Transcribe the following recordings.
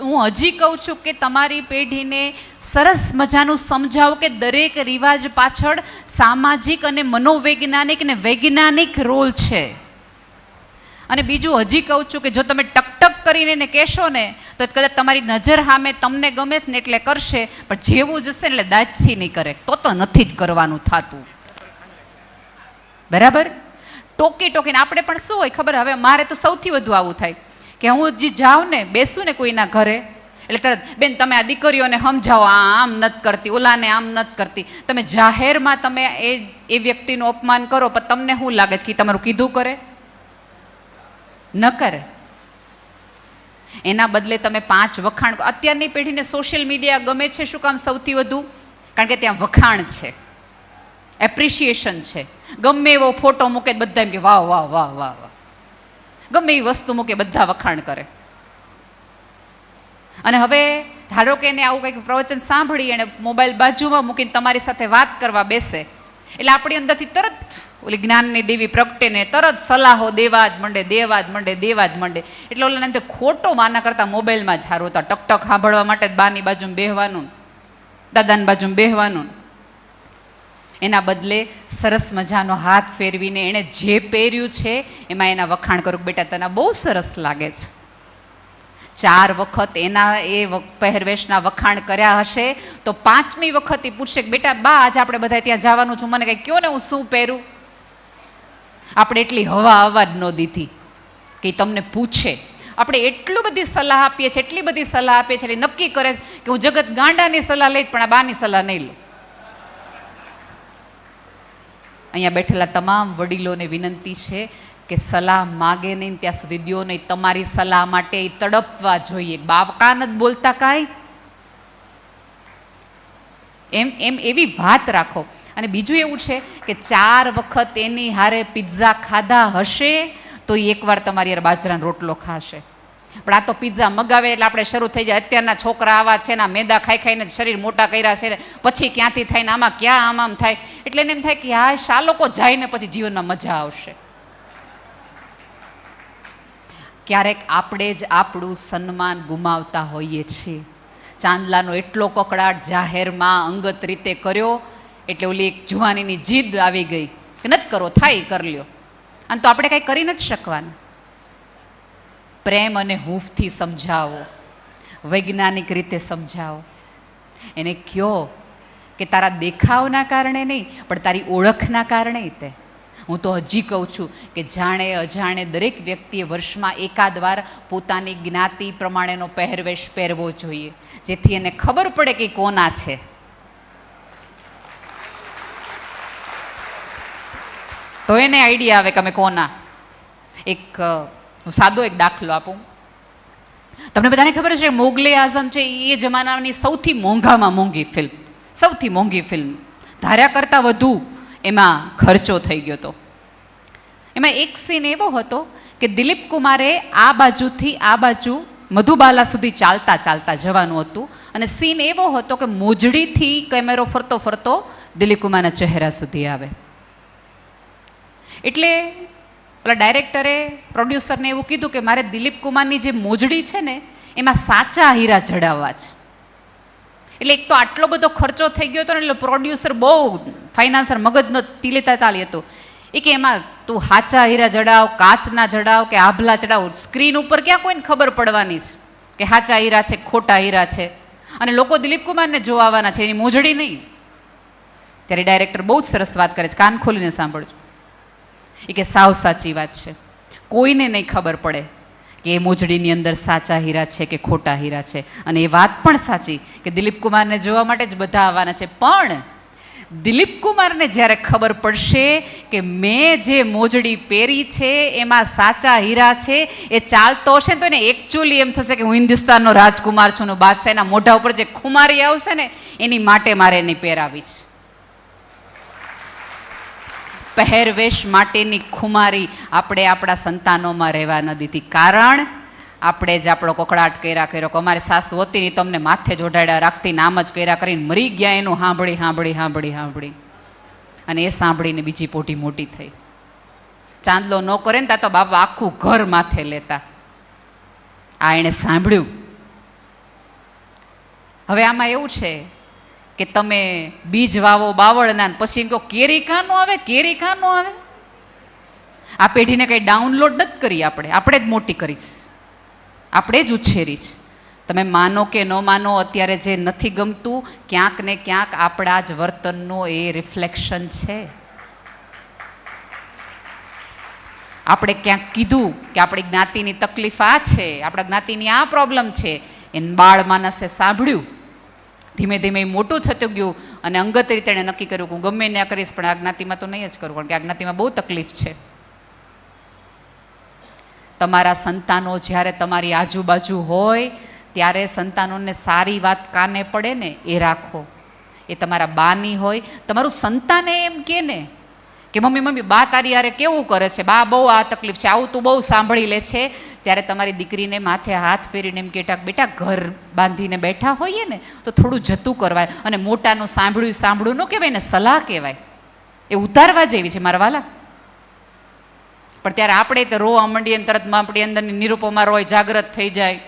હું હજી કહું છું કે તમારી પેઢીને સરસ મજાનું સમજાવો કે દરેક રિવાજ પાછળ સામાજિક અને મનોવૈજ્ઞાનિક અને વૈજ્ઞાનિક રોલ છે. અને બીજું હજી કહું છું કે જો તમે ટકટક કરીને એને કહેશો ને, તો કદાચ તમારી નજર સામે તમને ગમે ને એટલે કરશે, પણ જેવું જશે એટલે દાજથી નહીં કરે. તો તો નથી જ કરવાનું થતું. બરાબર? ટોકી ટોકીને આપણે પણ શું હોય ખબર? હવે મારે તો સૌથી વધુ આવું થાય. કે હું જે જાઉં ને, બેસું ને કોઈના ઘરે? એટલે તરત, બેન, તમે આ દીકરીઓને સમજાવો આમ નથી કરતી, ઓલાને આમ નથી કરતી. તમે જાહેરમાં તમે એ એ વ્યક્તિનું અપમાન કરો, પણ તમને શું લાગે છે કે તમારું કીધું કરે? ન કરે. એના બદલે તમે પાંચ વખાણ અત્યારની પેઢીને સોશિયલ મીડિયા ગમે છે શું કામ સૌથી વધુ? કારણ કે ત્યાં વખાણ છે. એપ્રિશિએશન છે. ગમે એવો ફોટો મૂકે બધા એમ કે, વાહ વાહ વાહ વાહ વાહ. ગમે એવી વસ્તુ મૂકે, બધા વખાણ કરે. અને હવે ધારો કે એને આવું કંઈક પ્રવચન સાંભળી એણે મોબાઈલ બાજુમાં મૂકીને તમારી સાથે વાત કરવા બેસે, એટલે આપણી અંદરથી તરત ઓલી જ્ઞાનની દેવી પ્રગટે ને તરત સલાહો દેવા જ મંડે, દેવા જ મંડે, દેવા જ મંડે. એટલે ઓલાને એમ ખોટો માના કરતાં મોબાઈલમાં જ હારું હતા ટકટક સાંભળવા માટે જ બાની બાજુમાં બેહવાનું, દાદાની બાજુમાં બેહવાનું. એના બદલે સરસ મજાનો હાથ ફેરવીને એણે જે પહેર્યું છે, એમાં એના વખાણ કરું બેટા તને બહુ સરસ લાગે છે. ચાર વખત એના એ પહેરવેશના વખાણ કર્યા હશે, તો પાંચમી વખત એ પૂછશે કે બેટા બા, આજે આપણે બધા ત્યાં જવાનું છું, મને કંઈ કયો ને હું શું પહેરું? આપણે એટલી હવા અવાજ ન દીધી કે તમને પૂછે. આપણે એટલું બધી સલાહ આપીએ છીએ, એટલી બધી સલાહ આપીએ છીએ, એટલે નક્કી કરે કે હું જગત ગાંડાની સલાહ લઈશ, પણ આ બાની સલાહ નહીં લઉં. અહીંયા બેઠેલા તમામ વડીલોને વિનંતી છે કે સલાહ માગે નહીં, ત્યાં સુધી દો નહીં. તમારી સલાહ માટે તડપવા જોઈએ. બાપકા નથી બોલતા કાંઈ? એમ એમ એવી વાત રાખો. અને બીજું એવું છે કે ચાર વખત એની હારે પિઝા ખાધા હશે, તો એકવાર તમારી યાર બાજરાનો રોટલો ખાશે. પણ આ તો પિઝા મગાવે એટલે આપણે શરૂ થઈ જાય. અત્યારના છોકરા આવા છે ને મેદા ખાઈ ખાઈને શરીર મોટા કર્યા છે પછી ક્યાંથી થાય ને, આમાં ક્યાં આમ આમ થાય? એટલે એમ થાય કે હા, શા લોકો જાય ને પછી જીવનમાં મજા આવશે? ક્યારેક આપણે જ આપણું સન્માન ગુમાવતા હોઈએ છીએ. ચાંદલાનો એટલો કકડાટ જાહેરમાં અંગત રીતે કર્યો, એટલે ઓલી એક જુવાનીની જીદ આવી ગઈ કે નથી કરો, થાય, કર લ્યો. અને તો આપણે કાંઈ કરી નથી શકવાના. પ્રેમ અને હૂંફથી સમજાવો. વૈજ્ઞાનિક રીતે સમજાવો. એને કયો કે તારા દેખાવના કારણે નહીં, પણ તારી ઓળખના કારણે તે. હું તો હજી કહું છું કે જાણે અજાણે દરેક વ્યક્તિએ વર્ષમાં એકાદ વાર પોતાની જ્ઞાતિ પ્રમાણેનો પહેરવેશ પહેરવો જોઈએ, જેથી એને ખબર પડે કે કોના છે. તો એને આઈડિયા આવે કે અમે કોના. એક હું સાદો એક દાખલો આપું. તમને બધાને ખબર છે મોગલે આઝમ છે એ જમાનાની સૌથી મોંઘામાં મોંઘી ફિલ્મ સૌથી મોંઘી ફિલ્મ ધાર્યા કરતાં વધુ એમાં ખર્ચો થઈ ગયો હતો. એમાં એક સીન એવો હતો કે દિલીપ કુમારે આ બાજુથી આ બાજુ મધુબાલા સુધી ચાલતા ચાલતા જવાનું હતું અને સીન એવો હતો કે મોજડીથી કેમેરો ફરતો ફરતો દિલીપ કુમારના ચહેરા સુધી આવે. એટલે પેલા ડાયરેક્ટરે પ્રોડ્યુસરને એવું કીધું કે મારે દિલીપ કુમારની જે મોજડી છે ને, એમાં સાચા હીરા જડાવવા છે. એટલે એક તો આટલો બધો ખર્ચો થઈ ગયો હતો ને એટલે પ્રોડ્યુસર બહુ ફાઇનાન્સર મગજનો તિલેતા તાલી હતો. એ કે એમાં તું હાચા હીરા જડાવ, કાચના જડાવ કે આભલા ચડાવ સ્ક્રીન ઉપર ક્યાં કોઈને ખબર પડવાની છે કે હાચા હીરા છે, ખોટા હીરા છે? અને લોકો દિલીપ કુમારને જોવા આવવાના છે, એની મોજડી નહીં. ત્યારે ડાયરેક્ટર બહુ જ સરસ વાત કરે છે, કાન ખોલીને સાંભળજો. એ કે સાવ સાચી વાત છે. કોઈને નહીં ખબર પડે. કે એ મોજડીની અંદર સાચા હીરા છે કે ખોટા હીરા છે? અને એ વાત પણ સાચી કે દિલીપ કુમારને જોવા માટે જ બધા આવવાના છે. પણ દિલીપ કુમારને જ્યારે ખબર પડશે કે મેં જે મોજડી પહેરી છે, એમાં સાચા હીરા છે, એ ચાલતો હશે તો એને એકચ્યુઅલી એમ થશે કે હું હિન્દુસ્તાનનો રાજકુમાર છું ને બાદશાહ મોઢા ઉપર જે ખુમારી આવશે ને, એની માટે મારે એની પહેરાવી છે. પહેરવેશ માટેની ખુમારી આપણે આપણા સંતાનોમાં રહેવા ન દીધી. કારણ આપણે જ આપણો કોકડાટ કર્યા કર્યો કે અમારી સાસુ હતી નહીં તમને માથે જ ઓઢાડ્યા, રાખતી નામ જ કર્યા કરીને મરી ગયા એનું સાંભળી સાંભળી સાંભળી સાંભળી અને એ સાંભળીને બીજી પોટી મોટી થઈ. ચાંદલો ન કરે ને ત્યાં તો બાપા આખું ઘર માથે લેતા. આ એણે સાંભળ્યું. હવે આમાં એવું છે કે તમે બીજ વાવો બાવળના પછી એમ કહો કેરી કાનો આવે કેરી કાનો આવે? આ પેઢીને કંઈ ડાઉનલોડ નથી કરી આપણે. આપણે જ મોટી કરીશ. આપણે જ ઉછેરી છે તમે માનો કે ન માનો, અત્યારે જે નથી ગમતું, ક્યાંક ને ક્યાંક આપણા જ વર્તનનું એ રિફ્લેક્શન છે. આપણે ક્યાંક કીધું કે આપણી જ્ઞાતિની તકલીફ આ છે, આપણા જ્ઞાતિની આ પ્રોબ્લેમ છે, એને બાળ માનસે સાંભળ્યું. ધીમે ધીમે મોટું થતું ગયું અને અંગત રીતે એણે નક્કી કર્યું કે હું ગમે ત્યાં કરીશ, પણ આ જ્ઞાતિમાં તો નહીં જ કરું, કારણ કે આ જ્ઞાતિમાં બહુ તકલીફ છે. તમારા સંતાનો જ્યારે તમારી આજુબાજુ હોય, ત્યારે સંતાનોને સારી વાત કાને પડે ને? એ રાખો. એ તમારા બાની હોય. તમારું સંતાને એમ કે ને? કે મમ્મી મમ્મી, બા તારી યારે કેવું કરે છે? બા, બહુ આ તકલીફ છે. આવું તું બહુ સાંભળી લે છે. ત્યારે તમારી દીકરીને માથે હાથ ફેરીને એમ કેટા બેટા, ઘર બાંધીને બેઠા હોઈએ ને, તો થોડું જતું કરવાય. અને મોટાનું સાંભળ્યું સાંભળ્યું ન કહેવાય ને સલાહ કહેવાય. એ ઉતારવા જેવી છે મારા વાલા. પણ ત્યારે આપણે તો રોવા માંડીએ અને તરત આપણી અંદરની નિરૂપમા રોય જાગ્રત થઈ જાય.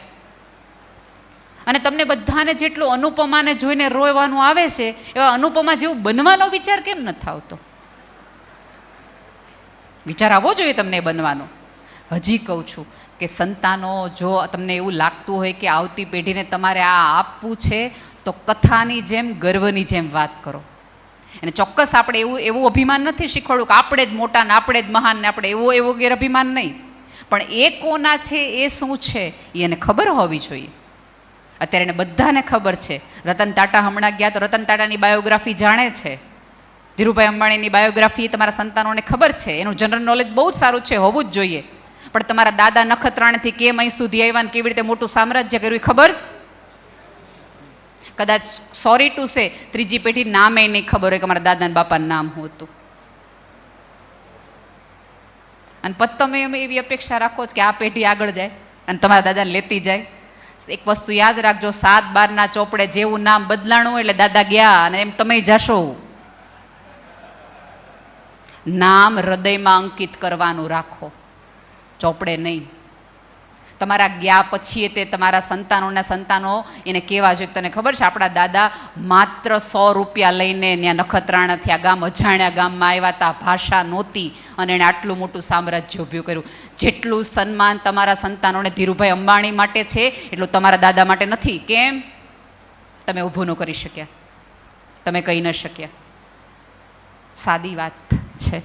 અને તમને બધાને જેટલું અનુપમાને જોઈને રોવાનું આવે છે, એવા અનુપમા જેવું બનવાનો વિચાર કેમ નથી આવતો વિચાર આવવો જોઈએ તમને બનવાનો. હજી કહું છું કે સંતાનો જો તમને એવું લાગતું હોય કે આવતી પેઢીને તમારે આ આપવું છે, તો કથાની જેમ, ગર્વની જેમ વાત કરો. અને ચોક્કસ આપણે એવું એવું અભિમાન નથી શીખવાડું કે આપણે જ મોટા ને આપણે જ મહાન ને આપણે એવો એવો ગેર અભિમાન નહીં. પણ એ કોના છે, એ શું છે, એ એને ખબર હોવી જોઈએ. અત્યારે એને બધાને ખબર છે. રતન ટાટા હમણાં ગયા તો રતન ટાટાની બાયોગ્રાફી જાણે છે. ધીરુભાઈ અંબાણીની બાયોગ્રાફી તમારા સંતાનોને ખબર છે. એનું જનરલ નોલેજ બહુ સારું છે, હોવું જ જોઈએ. પણ તમારા દાદા નખત્રાણથી કેમ અહીં સુધી આવ્યા ને કેવી રીતે મોટું સામ્રાજ્ય કર્યું ખબર છે? કદાચ સોરી ટુ સે ત્રીજી પેઢી નામે નહીં ખબર હોય કે મારા દાદા બાપાનું નામ હોતું. અને પછી તમે એમ એવી અપેક્ષા રાખો છો કે આ પેઢી આગળ જાય અને તમારા દાદાને લેતી જાય. એક વસ્તુ યાદ રાખજો, સાત બારના ચોપડે જેવું નામ બદલાણું એટલે દાદા ગયા અને એમ તમે જશો. નામ હૃદયમાં અંકિત કરવાનું રાખો. ચોપડે નહીં. તમારા ગયા પછી તે તમારા સંતાનોના સંતાનો એને કહેવા જોઈએ તને ખબર છે આપણા દાદા માત્ર સો રૂપિયા લઈને ત્યાં નખત્રાણાથી આ ગામ અજાણ્યા ગામમાં આવ્યા હતા ભાષા નહોતી અને એણે આટલું મોટું સામ્રાજ્ય ઊભું કર્યું. જેટલું સન્માન તમારા સંતાનોને ધીરુભાઈ અંબાણી માટે છે, એટલું તમારા દાદા માટે નથી. કેમ? તમે ઊભું ન કરી શક્યા. તમે કહી ન શક્યા. સાદી વાત. છે